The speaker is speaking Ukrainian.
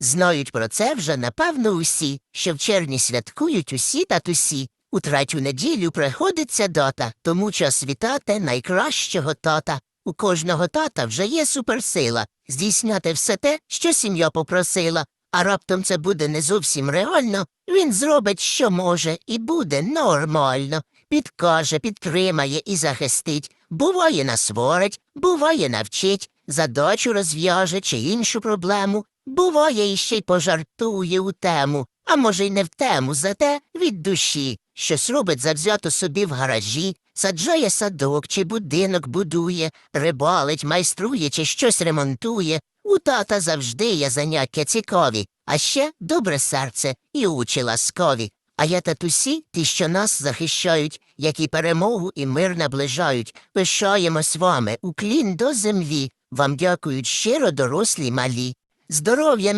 Знають про це вже напевно усі, що в червні святкують усі татусі. У третю неділю приходиться дата, тому час вітати найкращого тата. У кожного тата вже є суперсила здійсняти все те, що сім'я попросила. А раптом це буде не зовсім реально, він зробить, що може, і буде нормально. Підкаже, підтримає і захистить. Буває насворить, буває навчить, задачу розв'яже чи іншу проблему. Буває, іще й пожартує у тему, а може, й не в тему, зате від душі. Щось робить завзято собі в гаражі, саджає садок чи будинок будує, рибалить, майструє чи щось ремонтує. У тата завжди є заняття цікаві, а ще добре серце і очі ласкові. А я татусі, ті, що нас захищають, які перемогу і мир наближають. Пишаємось вами, уклін до землі. Вам дякують щиро дорослі малі. Здоров'я